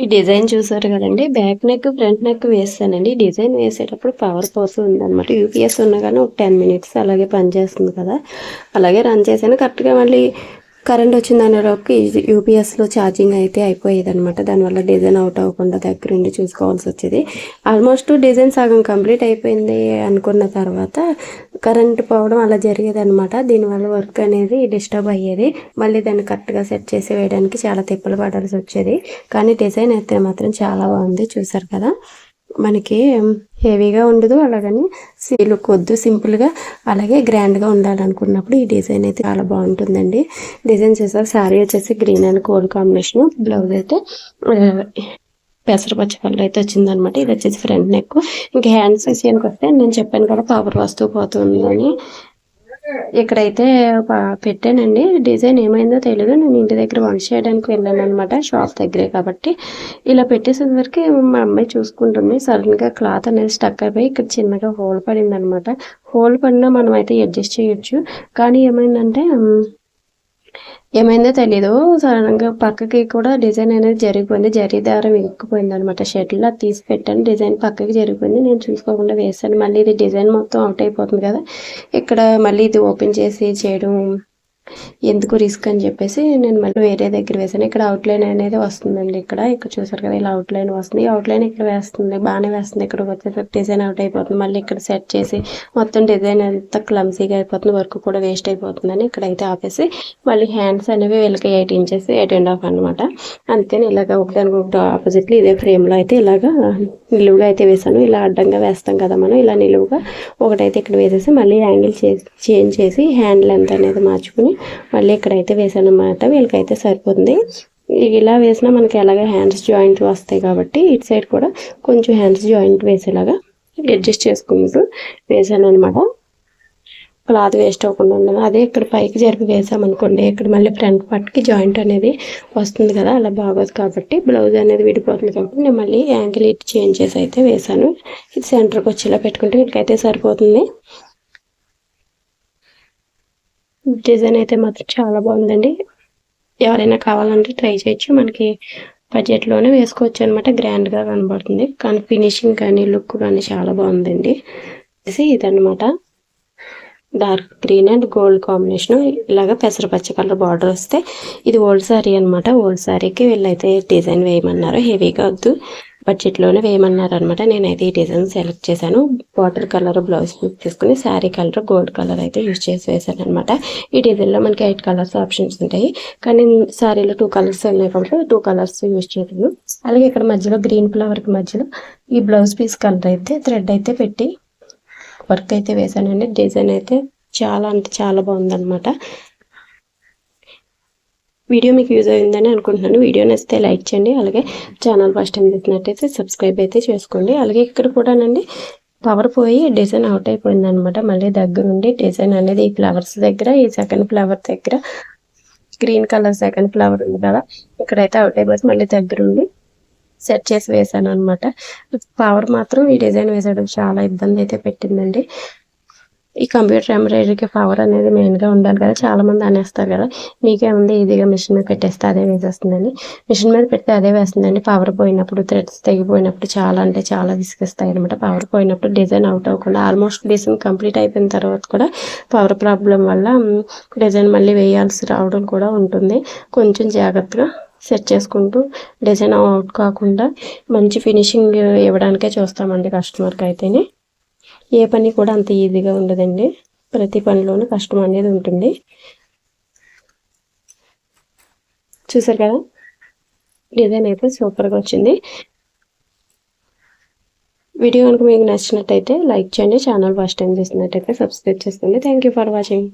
ఈ డిజైన్ చూసారు కదండి. బ్యాక్ నెక్ ఫ్రంట్ నెక్ వేస్తానండి. డిజైన్ వేసేటప్పుడు పవర్ పోతుంది ఉందన్నమాట. యూపీఎస్ ఉన్నా కానీ ఒక టెన్ మినిట్స్ అలాగే పనిచేస్తుంది కదా. అలాగే రన్ చేశాను. కరెక్ట్గా మళ్ళీ కరెంట్ వచ్చింది అనేలోపు యూపీఎస్లో ఛార్జింగ్ అయితే అయిపోయేది అనమాట దానివల్ల డిజైన్ అవుట్ అవ్వకుండా దగ్గరుండి చూసుకోవాల్సి వచ్చేది. ఆల్మోస్ట్ డిజైన్ సగం కంప్లీట్ అయిపోయింది అనుకున్న తర్వాత కరెంట్ పోవడం అలా జరిగేది అనమాట దీనివల్ల వర్క్ అనేది డిస్టర్బ్ అయ్యేది. మళ్ళీ దాన్ని కరెక్ట్గా సెట్ చేసి వేయడానికి చాలా తిప్పలు పడాల్సి వచ్చేది. కానీ డిజైన్ అయితే మాత్రం చాలా బాగుంది. చూసారు కదా? మనకి హెవీగా ఉండదు అలాగని లుక్ వద్దు. సింపుల్గా అలాగే గ్రాండ్గా ఉండాలనుకున్నప్పుడు ఈ డిజైన్ అయితే చాలా బాగుంటుందండి. డిజైన్ చేసారు. శారీ వచ్చేసి green and cold combination. Blouse అయితే పెసరపచ్చ కలర్ అయితే వచ్చిందనమాట. ఇది వచ్చేసి ఫ్రంట్ నెక్ ఇంకా హ్యాండ్స్ విషయానికి వస్తే నేను చెప్పాను కదా పాపర్ వస్తువు పోతుందని ఇక్కడైతే పెట్టానండి. డిజైన్ ఏమైందో తెలియదు నేను ఇంటి దగ్గర వంట చేయడానికి వెళ్ళాను అనమాట షాప్ దగ్గరే కాబట్టి. ఇలా పెట్టేసేసరికి మా అమ్మాయి చూసుకుంటుంది. సడన్గా క్లాత్ అనేది స్టక్ అయిపోయి ఇక్కడ చిన్నగా హోల్ పడింది అనమాట హోల్ పడినా మనం అయితే అడ్జస్ట్ చేయొచ్చు. కానీ ఏమైందంటే ఏమైందో తెలీదు. సడన్గా పక్కకి కూడా డిజైన్ అనేది జరిగిపోయింది. జరి దారం ఎక్కిపోయింది అనమాట షర్ట్లో తీసి పెట్టాను డిజైన్ పక్కకి జరిగిపోయింది. నేను చూసుకోకుండా వేసాను మళ్ళీ ఇది డిజైన్ మొత్తం అవుట్ అయిపోతుంది కదా. ఇక్కడ మళ్ళీ ఇది ఓపెన్ చేసి చేయడం ఎందుకు రిస్క్ అని చెప్పేసి నేను మళ్ళీ వేరే దగ్గర వేసాను. ఇక్కడ అవుట్లైన్ అనేది వస్తుందండి ఇక్కడ. ఇక్కడ చూసారు కదా ఇలా అవుట్లైన్ వస్తుంది. అవుట్లైన్ ఇక్కడ వేస్తుంది బాగానే వేస్తుంది. ఇక్కడ వచ్చేసరికి డిజైన్ అవుట్ అయిపోతుంది. మళ్ళీ ఇక్కడ సెట్ చేసి మొత్తం డిజైన్ అంతా క్లమ్సీగా అయిపోతుంది. వర్క్ కూడా వేస్ట్ అయిపోతుందని ఇక్కడైతే ఆపేసి మళ్ళీ హ్యాండ్స్ అనేవి వీళ్ళకి eight inches eight and half అనమాట అందుకని ఇలాగ ఒకదానికి ఒకటి ఆపోజిట్లో ఇదే ఫ్రేమ్లో అయితే ఇలాగా నిలువుగా అయితే వేసాను. ఇలా అడ్డంగా వేస్తాం కదా మనం ఇలా నిలువుగా ఒకటైతే ఇక్కడ వేసేసి మళ్ళీ యాంగిల్ చేంజ్ చేసి హ్యాండ్ లెంత్ అనేది మార్చుకుని మళ్ళీ ఇక్కడైతే వేసాను అనమాట వీళ్ళకైతే సరిపోతుంది. ఇలా వేసినా మనకి ఎలాగ హ్యాండ్స్ జాయింట్ వస్తాయి కాబట్టి ఇటు సైడ్ కూడా కొంచెం హ్యాండ్స్ జాయింట్ వేసేలాగా అడ్జస్ట్ చేసుకుంటూ వేసాను అనమాట క్లాత్ వేస్ట్ అవ్వకుండా ఉండదు. అదే ఇక్కడ పైకి జరిపి వేసామనుకోండి ఇక్కడ మళ్ళీ ఫ్రంట్ పార్ట్కి జాయింట్ అనేది వస్తుంది కదా అలా బాగోదు కాబట్టి బ్లౌజ్ అనేది విడిపోతుంది కాబట్టి నేను మళ్ళీ యాంకిల్ ఇటు చేంజ్ చేసి అయితే వేసాను. ఇది సెంటర్కి వచ్చేలా పెట్టుకుంటే వీటికైతే సరిపోతుంది. డిజైన్ అయితే మాత్రం చాలా బాగుందండి. ఎవరైనా కావాలంటే ట్రై చేయొచ్చు. మనకి బడ్జెట్లోనే వేసుకోవచ్చు అనమాట గ్రాండ్గా కనబడుతుంది. కానీ ఫినిషింగ్ కానీ లుక్ కానీ చాలా బాగుందండి. ఇదనమాట dark green and gold combination. ఇలాగ పెసరపచ్చ కలర్ బార్డర్ వస్తే ఇది ఓల్డ్ సారీ అనమాట ఓల్డ్ సారీకి వీళ్ళైతే డిజైన్ వేయమన్నారు. హెవీగా వద్దు. బడ్జెట్లోనే వేయమన్నారనమాట. నేనైతే ఈ డిజైన్ సెలెక్ట్ చేశాను. వాటర్ కలర్ బ్లౌజ్ తీసుకుని శారీ కలర్ గోల్డ్ కలర్ అయితే యూజ్ చేసి వేసాను అనమాట ఈ డిజైన్లో మనకి ఎయిట్ కలర్స్ ఆప్షన్స్ ఉంటాయి. కానీ శారీలో టూ కలర్స్ ఉన్నాయి కాబట్టి టూ కలర్స్ యూజ్ చేసాను అలాగే ఇక్కడ మధ్యలో గ్రీన్ ఫ్లవర్కి మధ్యలో ఈ బ్లౌజ్ పీస్ కలర్ అయితే థ్రెడ్ అయితే పెట్టి వర్క్ అయితే వేశానండి. డిజైన్ అయితే చాలా అంటే చాలా బాగుందన్నమాట వీడియో మీకు యూజ్ అయిందని అనుకుంటున్నాను. వీడియో నచ్చితే లైక్ చేయండి. అలాగే ఛానల్ ఫస్ట్ టైం చేసినట్టయితే సబ్స్క్రైబ్ అయితే చేసుకోండి. అలాగే ఇక్కడ కూడానండి పవర్ పోయి డిజైన్ అవుట్ అయిపోయింది అనమాట మళ్ళీ దగ్గరుండి డిజైన్ అనేది ఈ ఫ్లవర్స్ దగ్గర ఈ సెకండ్ ఫ్లవర్ దగ్గర గ్రీన్ కలర్ సెకండ్ ఫ్లవర్ ఉంది కదా ఇక్కడైతే అవుట్ అయిపోయి మళ్ళీ దగ్గరుండి సెట్ చేసి వేసాను అనమాట పవర్ మాత్రం ఈ డిజైన్ వేసాడు చాలా ఇబ్బంది అయితే పెట్టిందండి. ఈ కంప్యూటర్ ఎంబ్రాయిడరీకి పవర్ అనేది మెయిన్గా ఉండాలి కదా. చాలామంది అనేస్తారు కదా మీకేముంది? ఈజీగా మిషన్ మీద పెట్టేస్తే అదే వేసేస్తుందండి మిషన్ మీద పెడితే అదే వేస్తుందండి. పవర్ పోయినప్పుడు థ్రెడ్స్ తెగిపోయినప్పుడు చాలా అంటే చాలా విసిగిస్తాయి అనమాట పవర్ పోయినప్పుడు డిజైన్ అవుట్ అవ్వకుండా ఆల్మోస్ట్ డిజైన్ కంప్లీట్ అయిపోయిన తర్వాత కూడా పవర్ ప్రాబ్లం వల్ల డిజైన్ మళ్ళీ వేయాల్సి రావడం కూడా ఉంటుంది. కొంచెం జాగ్రత్తగా సెట్ చేసుకుంటూ డిజైన్ అవుట్ కాకుండా మంచి ఫినిషింగ్ ఇవ్వడానికే చూస్తామండి కస్టమర్కి అయితేనే. ఏ పని కూడా అంత ఈజీగా ఉండదండి. ప్రతి పనిలోనూ కష్టం అనేది ఉంటుంది. చూసారు కదా? డిజైన్ అయితే సూపర్గా వచ్చింది. వీడియో కనుక మీకు నచ్చినట్టయితే లైక్ చేయండి. ఛానల్ ఫస్ట్ టైం చేసినట్టయితే సబ్స్క్రైబ్ చేసుకోండి. Thank for watching